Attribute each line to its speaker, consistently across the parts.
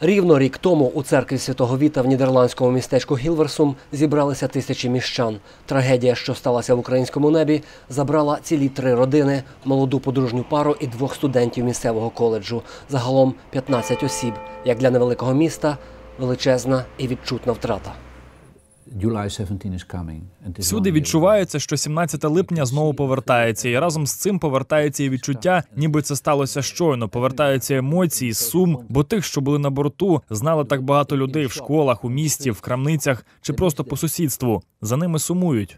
Speaker 1: Рівно рік тому у церкві святого Віта в нідерландському містечку Гілверсум зібралися тисячі міщан. Трагедія, що сталася в українському небі, забрала цілі три родини, молоду подружню пару і двох студентів місцевого коледжу. Загалом 15 осіб. Як для невеликого міста, величезна і відчутна втрата.
Speaker 2: Всюди відчувається, що 17 липня знову повертається, і разом з цим повертається і відчуття, ніби це сталося щойно. Повертаються емоції, сум, бо тих, що були на борту, знали так багато людей в школах, у місті, в крамницях чи просто по сусідству. За ними сумують.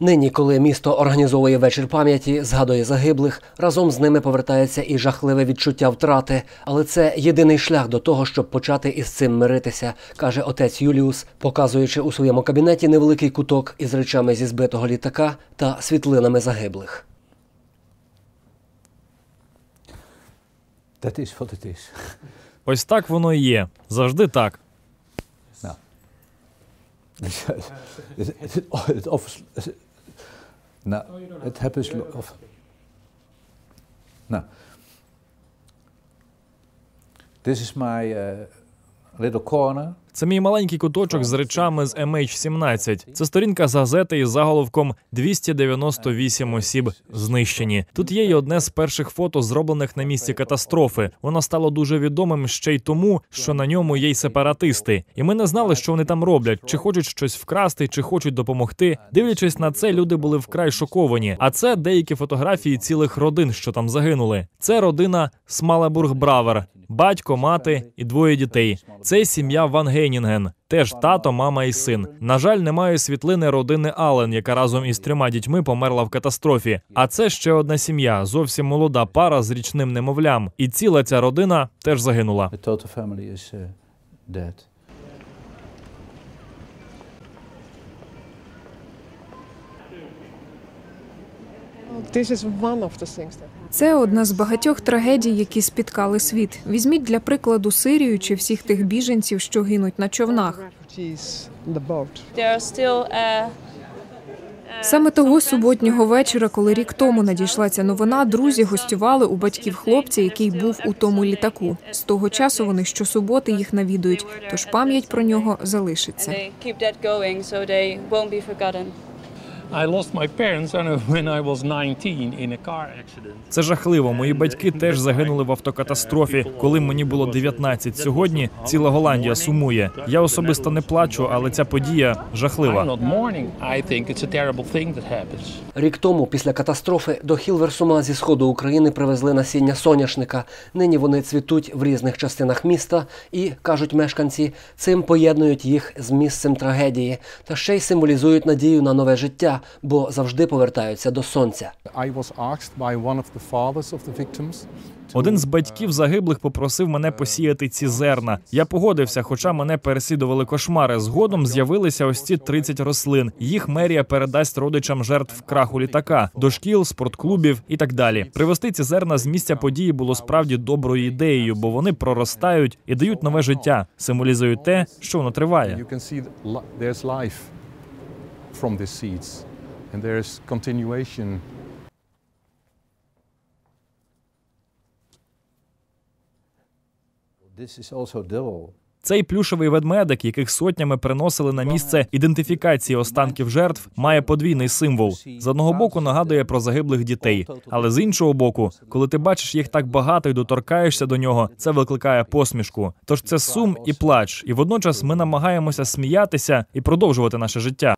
Speaker 1: Нині, коли місто організовує вечір пам'яті, згадує загиблих, разом з ними повертається і жахливе відчуття втрати. Але це єдиний шлях до того, щоб почати із цим миритися, каже отець Юліус, показуючи у своєму кабінеті невеликий куток із речами зі збитого літака та світлинами загиблих.
Speaker 3: That is what it is.
Speaker 2: Ось так воно і є. Завжди так.
Speaker 3: het, No, oh, it happens. Of, no. This is my. Uh,
Speaker 2: Це мій маленький куточок з речами з MH17. Це сторінка з газети із заголовком «298 осіб знищені. Тут є й одне з перших фото, зроблених на місці катастрофи. Воно стало дуже відомим ще й тому, що на ньому є й сепаратисти. І ми не знали, що вони там роблять, чи хочуть щось вкрасти, чи хочуть допомогти. Дивлячись на це, люди були вкрай шоковані. А це деякі фотографії цілих родин, що там загинули. Це родина Смалебург Бравер. Батько, мати і двоє дітей. Це сім'я Ван Гейнінген. Теж тато, мама і син. На жаль, немає світлини родини Аллен, яка разом із трьома дітьми померла в катастрофі. А це ще одна сім'я, зовсім молода пара з річним немовлям. І ціла ця родина теж загинула.
Speaker 4: Це одна з багатьох трагедій, які спіткали світ. Візьміть для прикладу Сирію чи всіх тих біженців, що гинуть на човнах.
Speaker 5: still uh,
Speaker 4: Саме того суботнього вечора, коли рік тому надійшла ця новина, друзі гостювали у батьків хлопця, який був у тому літаку. З того часу вони щосуботи їх навідують, тож пам'ять про нього залишиться.
Speaker 2: Це жахливо. Мої батьки теж загинули в автокатастрофі, коли мені було 19. Сьогодні ціла Голландія сумує. Я особисто не плачу, але ця подія жахлива.
Speaker 6: not mourning. I think it's a terrible thing that happens.
Speaker 1: Рік тому, після катастрофи, до Хілверсума зі сходу України привезли насіння соняшника. Нині вони цвітуть в різних частинах міста і, кажуть мешканці, цим поєднують їх з місцем трагедії та ще й символізують надію на нове життя, бо завжди повертаються до сонця.
Speaker 2: Один з батьків загиблих попросив мене посіяти ці зерна. Я погодився, хоча мене переслідували кошмари. Згодом з'явилися ось ці 30 рослин. Їх мерія передасть родичам жертв краху літака, до шкіл, спортклубів і так далі. Привезти ці зерна з місця події було справді доброю ідеєю, бо вони проростають і дають нове життя, символізують те, що воно триває.
Speaker 7: And there's continuation
Speaker 3: This is also double.
Speaker 2: Цей плюшевий ведмедик, яких сотнями приносили на місце ідентифікації останків жертв, має подвійний символ. З одного боку нагадує про загиблих дітей, але з іншого боку, коли ти бачиш їх так багато і доторкаєшся до нього, це викликає посмішку. Тож це сум і плач, і водночас ми намагаємося сміятися і продовжувати наше життя.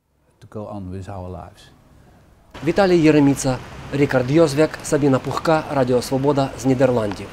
Speaker 1: Віталій Єреміца, Рікард Йозвяк, Сабіна Пухка, Радіо Свобода з Нідерландів.